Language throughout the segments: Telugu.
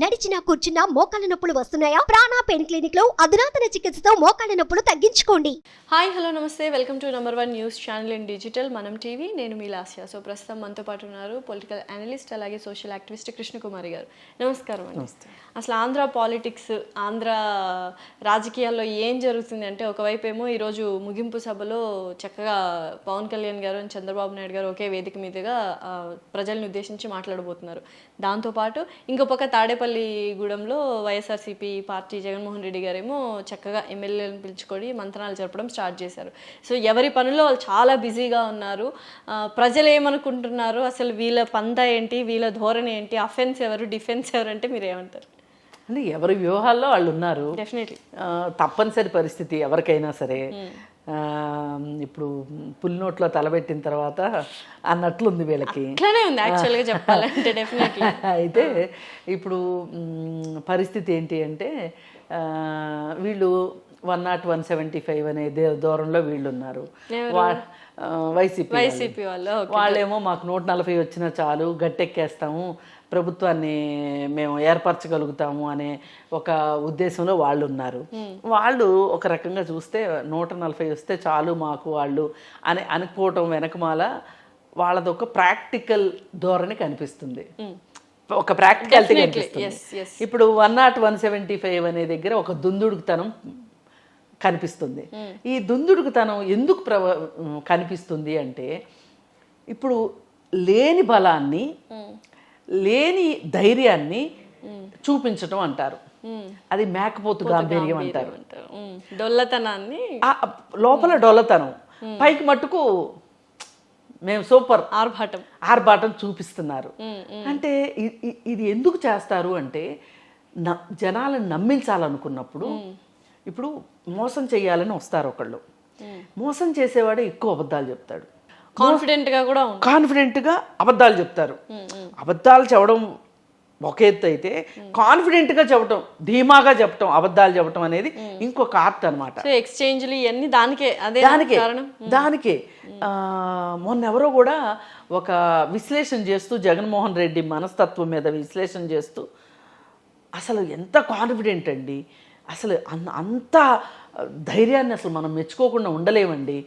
నడిచినా కూర్చున్నా మోకాళ్ళ నొప్పులు వస్తున్నాయా? ప్రాణా పెయిన్ క్లినిక్లో అధునాతన చికిత్సతో మోకాళ్ళ నొప్పులు తగ్గించుకోండి. హాయ్ హలో నమస్తే. Welcome to number one news channel in digital Manam TV. నేను మీ లాస్య. సో ప్రస్తుతం మనతో పాటు ఉన్నారు పొలిటికల్ అనలిస్ట్ అలాగే సోషల్ యాక్టివిస్ట్ కృష్ణకుమారి గారు. నమస్కారం అండి. అసలు ఆంధ్ర పాలిటిక్స్ ఆంధ్ర రాజకీయాల్లో ఏం జరుగుతుంది అంటే ఒకవైపు ఏమో ఈరోజు ముగింపు సభలో చక్కగా పవన్ కళ్యాణ్ గారు చంద్రబాబు నాయుడు గారు ఒకే వేదిక మీదుగా ప్రజల్ని ఉద్దేశించి మాట్లాడబోతున్నారు. దాంతోపాటు ఇంకో పక్క తాడేపల్లిగూడెంలో వైఎస్ఆర్సీపీ పార్టీ జగన్మోహన్ రెడ్డి గారేమో చక్కగా ఎమ్మెల్యేలను పిలుచుకొని మంత్రాలు జరపడం స్టార్ట్ చేశారు. సో ఎవరి పనుల్లో వాళ్ళు చాలా బిజీగా ఉన్నారు. ప్రజలు ఏమనుకుంటున్నారు అసలు వీళ్ళ పంద ఏంటి? వీళ్ళ ధోరణి ఏంటి? అఫెన్స్ ఎవరు? డిఫెన్స్ ఎవరు? అంటే మీరు ఏమంటారు అంటే ఎవరి వ్యూహాల్లో వాళ్ళు ఉన్నారు డెఫినెట్లీ తప్పనిసరి పరిస్థితి ఎవరికైనా సరే. ఇప్పుడు పులినోట్లో తలబెట్టిన తర్వాత అన్నట్లుంది వీళ్ళకి. ఇట్లానే ఉంది యాక్చువల్గా చెప్పాలంటే డెఫినెట్లీ అయితే ఇప్పుడు పరిస్థితి ఏంటి అంటే వీళ్ళు one naught one seventy five అనే దూరంలో వీళ్ళు ఉన్నారు వైసీపీ. వైసీపీ వాళ్ళు వాళ్ళేమో మాకు నూట నలభై వచ్చినా చాలు గట్టెక్కేస్తాము ప్రభుత్వాన్ని మేము ఏర్పరచగలుగుతాము అనే ఒక ఉద్దేశంలో వాళ్ళు ఉన్నారు వాళ్ళు ఒక రకంగా చూస్తే నూట నలభై వస్తే చాలు మాకు వాళ్ళు అని అనుకోవటం వెనకమాల వాళ్ళది ఒక ప్రాక్టికల్ ధోరణి కనిపిస్తుంది. ఒక ప్రాక్టికాలిటీ yes, కనిపిస్తుంది. ఇప్పుడు one naught one seventy five అనే దగ్గర ఒక దుందుడుకుతనం కనిపిస్తుంది. ఈ దుందుడుకుతనం ఎందుకు ప్రవ కనిపిస్తుంది అంటే ఇప్పుడు లేని బలాన్ని లేని ధైర్యాన్ని చూపించటం అంటారు. అది మేకపోతు గాంభీర్యం అంటారు. డొల్లతనాన్ని లోపల డొల్లతనం. పైకి మట్టుకు మేము సూపర్. ఆర్భాటం. ఆర్భాటం చూపిస్తున్నారు. అంటే ఇది ఎందుకు చేస్తారు అంటే జనాలను నమ్మించాలనుకున్నప్పుడు ఇప్పుడు మోసం చేయాలని వస్తారు ఒకళ్ళు. మోసం చేసేవాడే ఎక్కువ అబద్ధాలు చెప్తాడు. కాన్ఫిడెంట్గా కూడా కాన్ఫిడెంట్గా అబద్ధాలు చెప్తారు. అబద్ధాలు చెప్పడం ఒక ఎత్తు అయితే కాన్ఫిడెంట్గా చెప్పటం ధీమాగా చెప్పటం అబద్ధాలు చెప్పటం అనేది ఇంకొక ఆర్ట్ అనమాట ఎక్స్చేంజ్లు ఇవన్నీ దానికే అదే దానికే కారణం? దానికే. మొన్న ఎవరో కూడా ఒక విశ్లేషణ చేస్తూ జగన్మోహన్ రెడ్డి మనస్తత్వం మీద విశ్లేషణ చేస్తూ అసలు ఎంత కాన్ఫిడెంట్ అండి? అసలు అంత ధైర్యాన్ని అసలు మనం మెచ్చుకోకుండా ఉండలేమండి.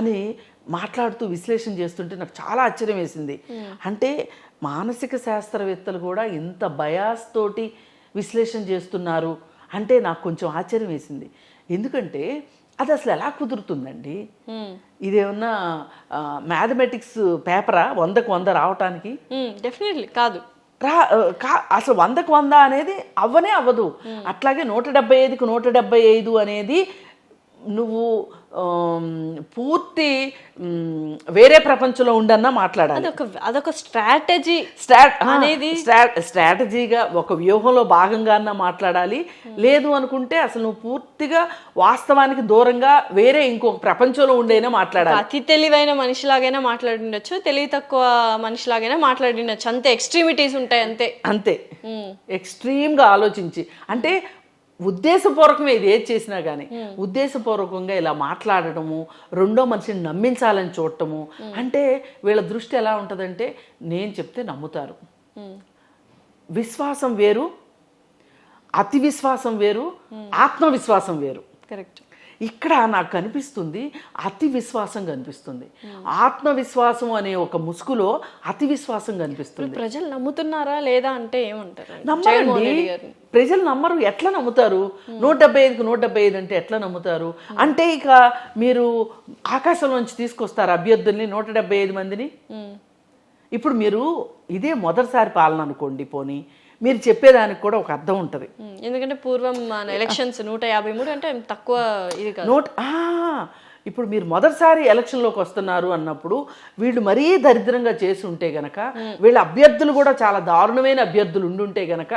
అని మాట్లాడుతూ విశ్లేషణ చేస్తుంటే నాకు చాలా ఆశ్చర్యం వేసింది. అంటే మానసిక శాస్త్రవేత్తలు కూడా ఇంత బయాస్ తోటి విశ్లేషణ చేస్తున్నారు అంటే నాకు కొంచెం ఆశ్చర్యం వేసింది. ఎందుకంటే అది అసలు ఎలా కుదురుతుందండి? ఇదేమన్నా మ్యాథమెటిక్స్ పేపరా? వందకు వంద రావటానికి? డెఫినెట్లీ కాదు. రా కా అసలు వందకు వంద అనేది అవ్వనే అవ్వదు. అట్లాగే నూట డెబ్బై ఐదుకు నూట డెబ్బై ఐదు అనేది నువ్వు పూర్తి వేరే ప్రపంచంలో ఉండన్నా మాట్లాడాలి. అదొక అదొక స్ట్రాటజీ స్ట్రాట్ అనేది స్ట్రా- స్ట్రాటజీగా ఒక వ్యూహంలో భాగంగా అన్నా మాట్లాడాలి. లేదు అనుకుంటే అసలు నువ్వు పూర్తిగా వాస్తవానికి దూరంగా వేరే ఇంకొక ప్రపంచంలో ఉండేనే మాట్లాడాలి. అతి తెలివైన మనిషిలాగైనా మాట్లాడిండొచ్చు తెలివి తక్కువ మనిషిలాగైనా మాట్లాడిండొచ్చు. అంతే ఎక్స్ట్రీమిటీస్ ఉంటాయి అంతే. అంతే. ఎక్స్ట్రీమ్గా ఆలోచించి. అంటే ఉద్దేశపూర్వకమే ఇది ఏది చేసినా కానీ ఉద్దేశపూర్వకంగా ఇలా మాట్లాడటము రెండో మనిషిని నమ్మించాలని చూడటము. అంటే వీళ్ళ దృష్టి ఎలా ఉంటుందంటే నేను చెప్తే నమ్ముతారు. విశ్వాసం వేరు అతి విశ్వాసం వేరు ఆత్మవిశ్వాసం వేరు. కరెక్ట్. ఇక్కడ నాకు కనిపిస్తుంది అతి విశ్వాసం కనిపిస్తుంది. ఆత్మవిశ్వాసం అనే ఒక ముసుగులో అతి విశ్వాసం కనిపిస్తుంది. ప్రజలు నమ్ముతున్నారా లేదా అంటే ఏమంటారు? నమ్మరండి. ప్రజలు నమ్మరు ఎట్లా నమ్ముతారు? నూట డెబ్బై ఐదుకి నూట డెబ్బై ఐదు అంటే ఎట్లా నమ్ముతారు? అంటే ఇక మీరు ఆకాశంలోంచి తీసుకొస్తారు అభ్యర్థుల్ని నూట డెబ్బై ఐదు మందిని. ఇప్పుడు మీరు ఇదే మొదటిసారి పాలన అనుకోండి పోనీ మీరు చెప్పేదానికి కూడా ఒక అర్థం ఉంటుంది. ఎందుకంటే పూర్వం మన ఎలక్షన్స్ నూట యాభై మూడు అంటే తక్కువ ఇది కాదు. నోట్ ఇప్పుడు మీరు మొదటిసారి ఎలక్షన్లోకి వస్తున్నారు అన్నప్పుడు వీళ్ళు మరీ దరిద్రంగా చేసి ఉంటే గనక వీళ్ళ అభ్యర్థులు కూడా చాలా దారుణమైన అభ్యర్థులు ఉండుంటే గనక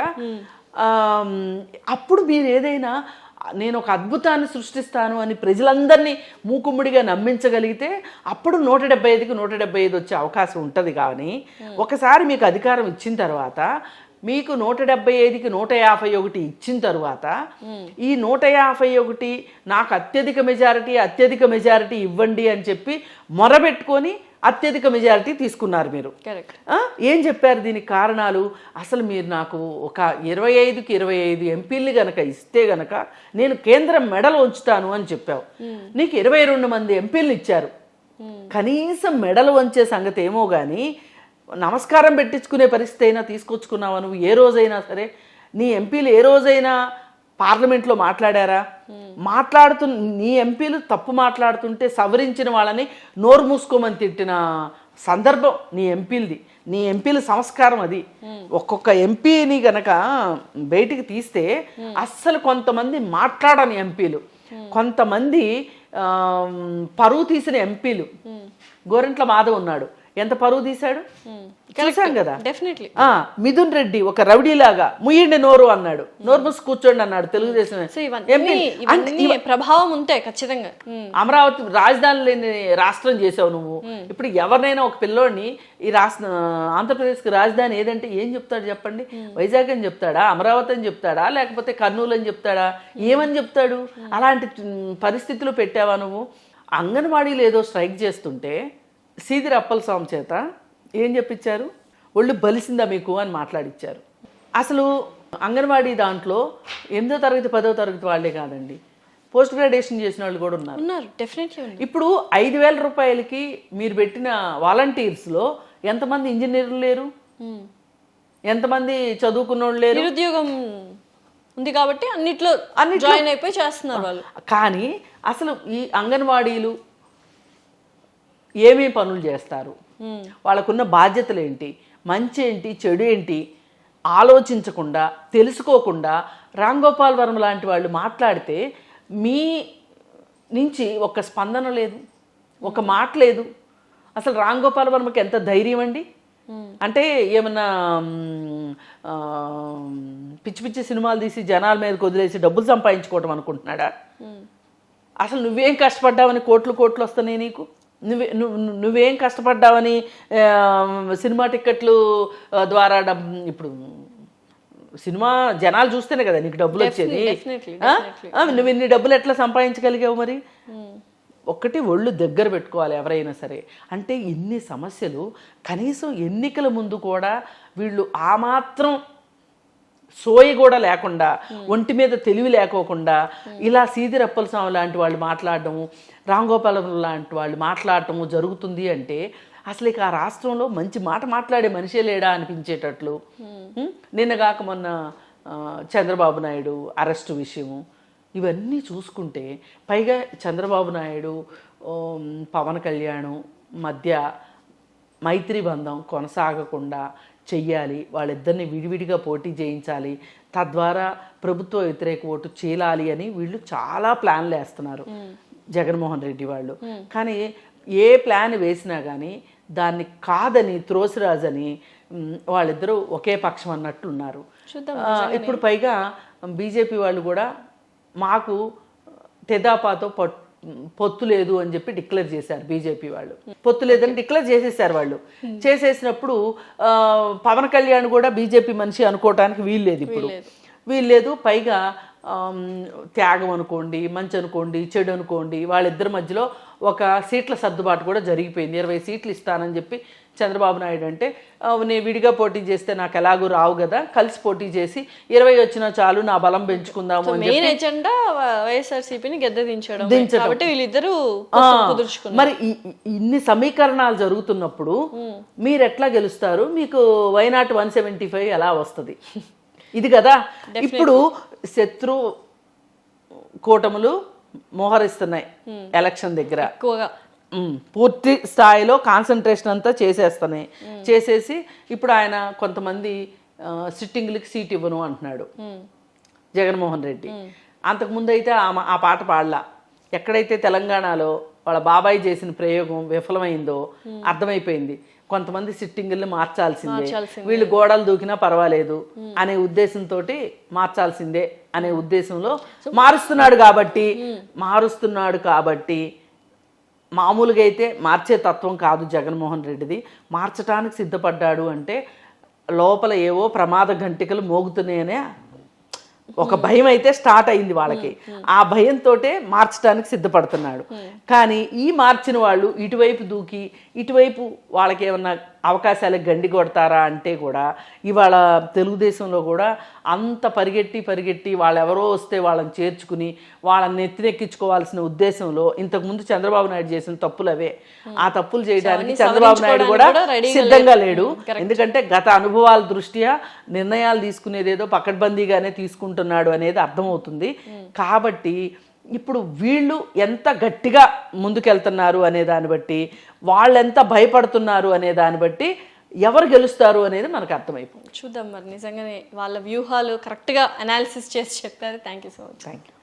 అప్పుడు మీరు ఏదైనా నేను ఒక అద్భుతాన్ని సృష్టిస్తాను అని ప్రజలందరినీ మూకుమ్ముడిగా నమ్మించగలిగితే అప్పుడు నూట డెబ్బై ఐదుకి నూట డెబ్బై ఐదు వచ్చే అవకాశం ఉంటుంది కానీ ఒకసారి మీకు అధికారం ఇచ్చిన తర్వాత మీకు నూట డెబ్బై ఐదుకి నూట యాభై ఒకటి ఇచ్చిన తరువాత ఈ నూట యాభై ఒకటి నాకు అత్యధిక మెజారిటీ అత్యధిక మెజారిటీ ఇవ్వండి అని చెప్పి మొరబెట్టుకొని అత్యధిక మెజారిటీ తీసుకున్నారు మీరు. ఏం చెప్పారు దీనికి కారణాలు? అసలు మీరు నాకు ఒక ఇరవై ఐదుకి ఇరవై ఐదు ఎంపీల్ని గనక ఇస్తే గనక నేను కేంద్ర మెడల్ ఉంచుతాను అని చెప్పావు. నీకు ఇరవై రెండు మంది ఎంపీలను ఇచ్చారు. కనీసం మెడల్ వంచే సంగతి ఏమో కానీ నమస్కారం పెట్టించుకునే పరిస్థితి అయినా తీసుకొచ్చుకున్నావా నువ్వు? ఏ రోజైనా సరే నీ ఎంపీలు ఏ రోజైనా పార్లమెంట్లో మాట్లాడారా? మాట్లాడుతు నీ ఎంపీలు తప్పు మాట్లాడుతుంటే సవరించిన వాళ్ళని నోరు మూసుకోమని తిట్టిన సందర్భం నీ ఎంపీలది. నీ ఎంపీల సంస్కారం అది. ఒక్కొక్క ఎంపీని గనక బయటికి తీస్తే అస్సలు కొంతమంది మాట్లాడని ఎంపీలు. కొంతమంది పరువు తీసిన ఎంపీలు. గోరెంట్ల మాధవ్ ఉన్నాడు. ఎంత పరువు తీశాడు? చూసాం కదా. డెఫినెట్లీ ఆ మిథున్ రెడ్డి ఒక రౌడీలాగా ముయ్యండి నోరు అన్నాడు. నోరు మూసి కూర్చోండి అన్నాడు తెలుగుదేశం ప్రభావం ఉంటాయి ఖచ్చితంగా. ఉమ్. అమరావతి రాజధాని లేని రాష్ట్రం చేసావు నువ్వు. ఇప్పుడు ఎవరినైనా ఒక పిల్లోడిని ఈ రాష్ట్ర ఆంధ్రప్రదేశ్కి రాజధాని ఏదంటే ఏం చెప్తాడు చెప్పండి? వైజాగ్ అని చెప్తాడా? అమరావతి అని చెప్తాడా? లేకపోతే కర్నూలు అని చెప్తాడా? ఏమని చెప్తాడు? అలాంటి పరిస్థితులు పెట్టావా నువ్వు? అంగన్వాడీలు ఏదో స్ట్రైక్ చేస్తుంటే సీదిరి అప్పల స్వామి చేత ఏం చెప్పించారు? ఒళ్ళు బలిసిందా మీకు అని మాట్లాడిచ్చారు. అసలు అంగన్వాడీ దాంట్లో ఎనిమిదో తరగతి పదో తరగతి వాళ్ళే కాదండి. పోస్ట్ గ్రాడ్యుయేషన్ చేసిన వాళ్ళు కూడా ఉన్నారు. ఉన్నారు డెఫినెట్లీ ఇప్పుడు ఐదు వేల రూపాయలకి మీరు పెట్టిన వాలంటీర్స్లో ఎంతమంది ఇంజనీర్లు లేరు. ఎంతమంది చదువుకున్న వాళ్ళు లేరు? నిరుద్యోగం ఉంది కాబట్టి అన్నిట్లో అన్నిట్లో- జాయిన్ అయిపోయి చేస్తున్నారు వాళ్ళు. కానీ అసలు ఈ అంగన్వాడీలు ఏమేమి పనులు చేస్తారు. వాళ్ళకున్న బాధ్యతలు ఏంటి? మంచి ఏంటి? చెడు ఏంటి? ఆలోచించకుండా తెలుసుకోకుండా రామ్ గోపాల్ వర్మ లాంటి వాళ్ళు మాట్లాడితే మీ నుంచి ఒక స్పందన లేదు ఒక మాట లేదు. అసలు రామ్ గోపాల్ వర్మకి ఎంత ధైర్యం అండి? అంటే ఏమన్నా పిచ్చి పిచ్చి సినిమాలు తీసి జనాల మీదకి వదిలేసి డబ్బులు సంపాదించుకోవటం అనుకుంటున్నాడా? అసలు నువ్వేం కష్టపడ్డావని కోట్లు కోట్లు వస్తున్నాయి నీకు? నువ్వే నువ్వు నువ్వు- కష్టపడ్డావని సినిమా టిక్కెట్లు ద్వారా డబ్ ఇప్పుడు సినిమా జనాలు చూస్తేనే కదా నీకు డబ్బులు వచ్చేది. నువ్వు ఇన్ని డబ్బులు ఎట్లా సంపాదించగలిగావు మరి? ఒక్కటి ఒళ్ళు దగ్గర పెట్టుకోవాలి ఎవరైనా సరే. అంటే ఇన్ని సమస్యలు కనీసం ఎన్నికల ముందు కూడా వీళ్ళు ఆ మాత్రం సోయి కూడా లేకుండా ఒంటి మీద తెలివి లేకోకుండా ఇలా సీదిరప్పల స్వామి లాంటి వాళ్ళు మాట్లాడడము రామ్ గోపాలం లాంటి వాళ్ళు మాట్లాడటము జరుగుతుంది అంటే అసలు ఇక ఆ రాష్ట్రంలో మంచి మాట మాట్లాడే మనిషే లేడా అనిపించేటట్లు ఉం? నిన్నగాక మొన్న చంద్రబాబు నాయుడు అరెస్టు విషయము ఇవన్నీ చూసుకుంటే పైగా చంద్రబాబు నాయుడు పవన్ కళ్యాణ్ మధ్య మైత్రి బంధం కొనసాగకుండా చెయ్యాలి. వాళ్ళిద్దరిని విడివిడిగా పోటీ చేయించాలి. తద్వారా ప్రభుత్వ వ్యతిరేక ఓటు చీలాలి అని వీళ్ళు చాలా ప్లాన్లు వేస్తున్నారు. జగన్మోహన్ రెడ్డి వాళ్ళు. కానీ ఏ ప్లాన్ వేసినా కానీ దాన్ని కాదని త్రోసిరాజని వాళ్ళిద్దరూ ఒకే పక్షం అన్నట్టు ఉన్నారు. ఇప్పుడు పైగా బీజేపీ వాళ్ళు కూడా మాకు తెదాపాతో పొట్- పొత్తు లేదు అని చెప్పి డిక్లేర్ చేశారు బీజేపీ వాళ్ళు. పొత్తు లేదని డిక్లేర్ చేసేసారు వాళ్ళు. చేసేసినప్పుడు ఆ, పవన్ కళ్యాణ్ కూడా బీజేపీ మనిషి అనుకోవటానికి వీలు లేదు ఇప్పుడు. వీలు లేదు. పైగా త్యాగం అనుకోండి మంచి అనుకోండి చెడు అనుకోండి వాళ్ళిద్దరి మధ్యలో ఒక సీట్ల సర్దుబాటు కూడా జరిగిపోయింది. ఇరవై సీట్లు ఇస్తానని చెప్పి చంద్రబాబు నాయుడు అంటే "ఆ, నేను విడిగా పోటీ చేస్తే నాకు ఎలాగూ రావు కదా కలిసి పోటీ చేసి ఇరవై వచ్చినా చాలు నా బలం పెంచుకుందాము మెయిన్ ఎజెండా వైఎస్ఆర్సీపీని గద్దె దించడం. కాబట్టి వీళ్ళిద్దరూ మరి ఇన్ని సమీకరణాలు జరుగుతున్నప్పుడు మీరు ఎట్లా గెలుస్తారు? మీకు వైనాట్ వన్ సెవెంటీ ఫైవ్ ఎలా వస్తుంది? ఇది కదా. ఇప్పుడు శత్రు కూటములు మోహరిస్తున్నాయి ఎలక్షన్ దగ్గర. ఎక్కువగా. పూర్తి స్థాయిలో కాన్సన్ట్రేషన్ అంతా చేసేస్తున్నాయి చేసేసి ఇప్పుడు ఆయన కొంతమంది సిట్టింగ్లకి సీట్ ఇవ్వను అంటున్నాడు. జగన్మోహన్ రెడ్డి. అంతకుముందు అయితే ఆ పాట పాడలా. ఎక్కడైతే తెలంగాణలో వాళ్ళ బాబాయ్ చేసిన ప్రయోగం విఫలమైందో అర్థమైపోయింది. కొంతమంది సిట్టింగుల్ని మార్చాల్సిందే. వీళ్ళు గోడలు దూకినా పర్వాలేదు అనే ఉద్దేశంతో మార్చాల్సిందే అనే ఉద్దేశంలో మారుస్తున్నాడు కాబట్టి మారుస్తున్నాడు కాబట్టి మామూలుగా అయితే మార్చే తత్వం కాదు జగన్మోహన్ రెడ్డిది. మార్చడానికి సిద్ధపడ్డాడు అంటే లోపల ఏవో ప్రమాద గంటికలు మోగుతున్నాయనే ఒక భయం అయితే స్టార్ట్ అయింది వాళ్ళకి. ఆ భయంతో మార్చడానికి సిద్ధపడుతున్నాడు. కానీ ఈ మార్చిన వాళ్ళు ఇటువైపు దూకి ఇటువైపు వాళ్ళకి ఏమన్నా అవకాశాలకు గండి కొడతారా అంటే కూడా ఇవాళ తెలుగుదేశంలో కూడా అంత పరిగెట్టి పరిగెట్టి వాళ్ళు ఎవరో వస్తే వాళ్ళని చేర్చుకుని వాళ్ళని నెత్తినెక్కించుకోవాల్సిన ఉద్దేశంలో ఇంతకుముందు చంద్రబాబు నాయుడు చేసిన తప్పులు అవే. ఆ తప్పులు చేయడానికి చంద్రబాబు నాయుడు కూడా సిద్ధంగా లేడు. ఎందుకంటే గత అనుభవాల దృష్ట్యా నిర్ణయాలు తీసుకునేది ఏదో పకడ్బందీగానే తీసుకుంటున్నాడు అనేది అర్థమవుతుంది. కాబట్టి ఇప్పుడు వీళ్ళు ఎంత గట్టిగా ముందుకెళ్తున్నారు అనే దాన్ని బట్టి వాళ్ళు ఎంత భయపడుతున్నారు అనే దాన్ని బట్టి ఎవరు గెలుస్తారు అనేది మనకు అర్థమైపోతుంది. చూద్దాం మరి. నిజంగానే వాళ్ళ వ్యూహాలు కరెక్ట్గా అనాలిసిస్ చేసి చెప్పారు. Thank you so much thank you